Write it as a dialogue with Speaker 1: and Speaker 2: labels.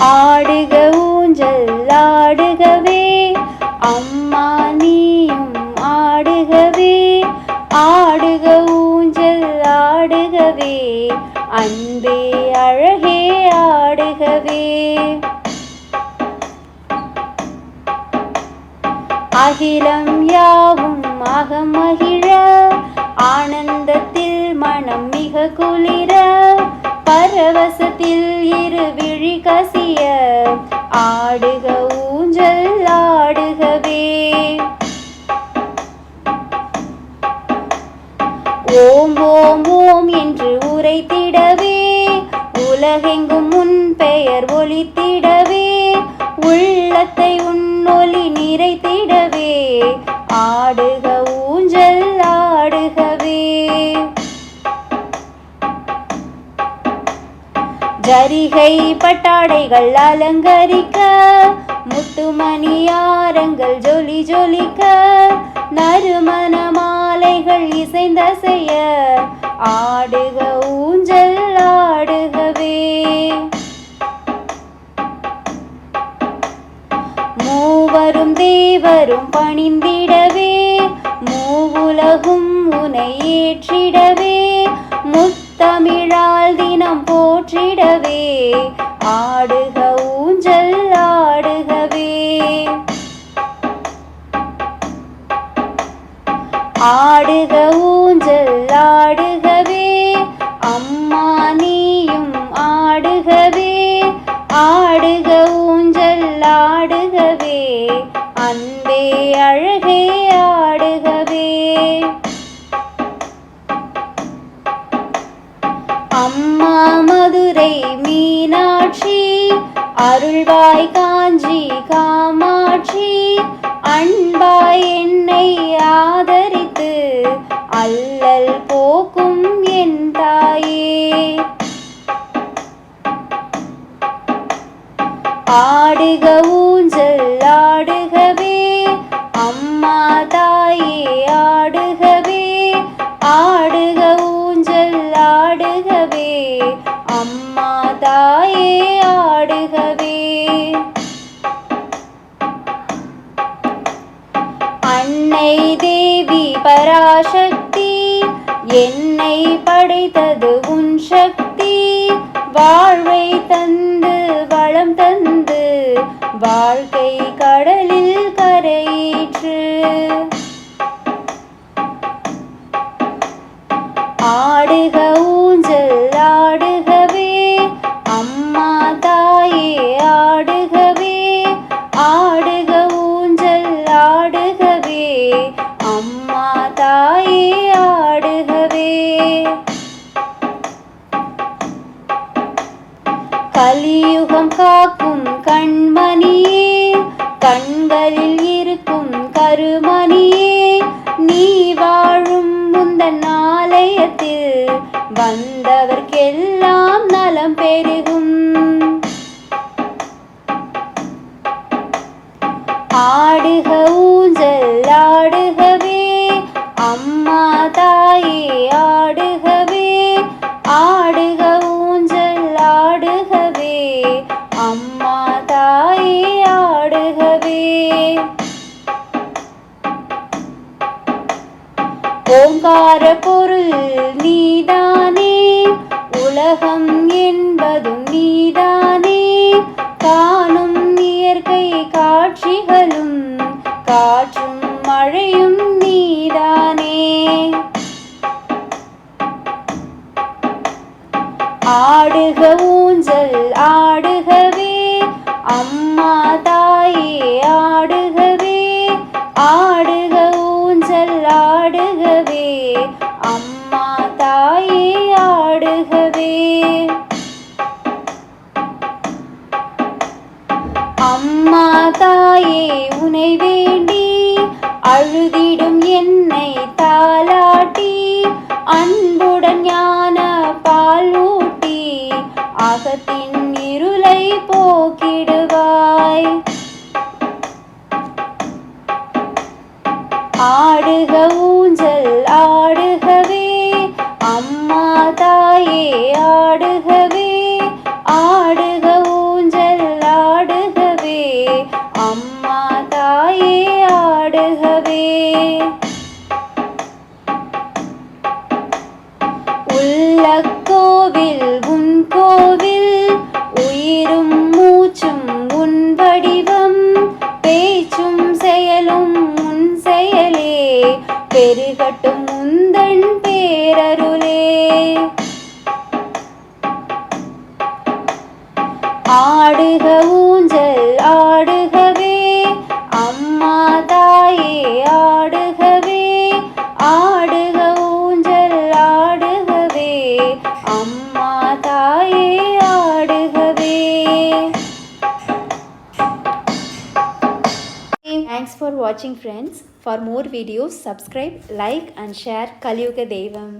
Speaker 1: ஆடுக ஊஞ்சல் ஆடுகவே. அம்மா நீயும் ஆடுகவே. ஆடுக ஊஞ்சல் ஆடுகவே. அன்பே அழகே ஆடுகவே. அகிலம் யாவும் அகமகிழ ஆனந்தத்தில் மனம் மிக குளிர பரவசத்தில் இருவிழ ஆடுக ஊஞ்சல் ஆடுகவே. ஓம் ஓம் ஓம் என்று உரைத்திடவே உலகெங்கும் உன் பெயர் ஒலித்திடவே உள்ளத்தை உன்னொலி நிறைத்திடவே ஜரிகை பட்டாடைகள் அலங்கரிக்க முத்துமணியாரங்கள் ஜொலி ஜொலிக்க நறுமண மாலைகள் இசைந்த செய்ய ஆடுக ஊஞ்சல் ஆடுகவே. மூவரும் தேவரும் பணிந்திடவே மூவுலகும் உனை ஏற்றிடவே முத்தமிழால் ஆடுக ஊஞ்சல் ஆடுகவே. ஆடுக ஊஞ்சல் ஆடுகவே. அம்மா நீயும் ஆடுகவே. ஆடுக ஊஞ்சல் ஆடுகவே. அன்பே அழகே ஆடுகவே. அம்மா மதுரை மீனாட்சி அருள்வாய் காஞ்சி காமாட்சி அன்பாய் என்னை ஆதரித்து அல்லல் போக்கும் என் தாயே. ஆடுகவும் அன்னை தேவி பராசக்தி என்னை படைத்தது உன் சக்தி. வாழ்வை தந்து வளம் தந்து வாழ்க்கை கடலில் தாயே ஆடுகவே. கலியுகம் காக்கும் கண்மணியே கண்களில் இருக்கும் கருமணியே நீ வாழும் முந்தன் ஆலயத்தில் வந்தவர்க்கெல்லாம் நலம் பெருகும். ஓங்கார பொருள் நீதானே உலகம் என்பதும் நீதானே. காணும் இயற்கை காட்சிகளும் காற்றும் மழையும் நீதானே. ஆடுக ஊஞ்சல் ஆடுகவே அம்மா பாடுகவே. அம்மா தாயே உனை வேண்டி அழுதிடும் என்னை தாலாட்டி அன்புடன் ஞான பாலூட்டி அகத்தின் இருளை போக்கிடுவாய். ஆடுக ஆடுகவே ஆடுக ஊஞ்சல் ஆடுகவே அம்மா தாயே ஆடுகவே. உள்ள கோவில் உன் கோவில் உயிரும் மூச்சும் உன் வடிவம் பேச்சும் செயலும் உன் செயலே பெருகட்டும் முந்தன் பேரருளே. ஆடுக ஊஞ்சல் ஆடுகவே அம்மா தாயே ஆடுகவே ஆடுக ஊஞ்சல் ஆடுகவே அம்மா தாயே ஆடுகவே
Speaker 2: தேங்க்ஸ் ஃபார் வாட்சிங் friends for more videos subscribe like and share கலியுக தெய்வம்